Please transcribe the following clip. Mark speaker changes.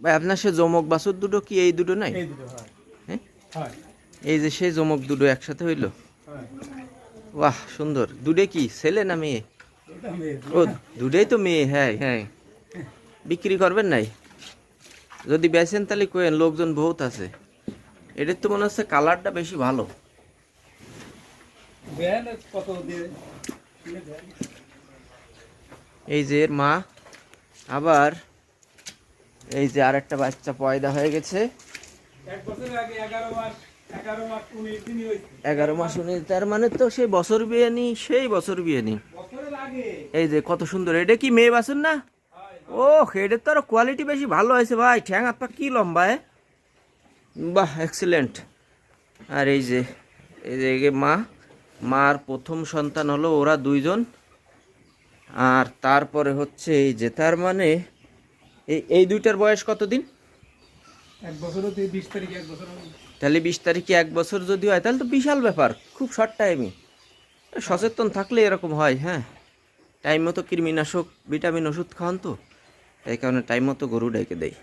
Speaker 1: ভাই আপনার সে জমক বাছুর দুটো কি এই দুটো নাই?
Speaker 2: এই হ্যাঁ।
Speaker 1: এই যে সেই জমক দুটো একসাথে হইল? বাহ সুন্দর। দুটো কি ছেলে না মেয়ে? ও দুটোই তো মেয়ে হ্যাঁ হ্যাঁ। বিক্রি করবেন নাই? যদি বেচেন তাহলে কোয়েন লোকজন বহুত আছে। এটার তো মনে হচ্ছে কালারটা বেশি ভালো। এই যে এর মা আবার এই যে আর একটা বাচ্চা পয়দা হয়ে গেছে।
Speaker 2: এগারো মাস উনিশ
Speaker 1: উনি তার মানে তো সেই বছর বিয়ে নি সেই বছর বিয়ে নি এই যে কত সুন্দর এটা কি মেয়ে বাসুন না? ও এটার তো আরও কোয়ালিটি বেশি ভালো হয়েছে ভাই ঠ্যাং হাত পা কি লম্বা বাহ এক্সিলেন্ট আর এই যে এই যে মা মার প্রথম সন্তান হলো ওরা দুইজন। আর তারপরে হচ্ছে এই যে তার মানে এই এই দুইটার বয়স কতদিন?
Speaker 2: এক বছর বিশ তারিখ এক বছর
Speaker 1: তাহলে বিশ তারিখে এক বছর যদি হয় তাহলে তো বিশাল ব্যাপার খুব শর্ট টাইমই সচেতন থাকলে এরকম হয় হ্যাঁ। টাইম মতো কৃমিনাশক ভিটামিন ওষুধ খাওয়ান তো এই কারণে টাইম মতো গরু ডেকে দেয়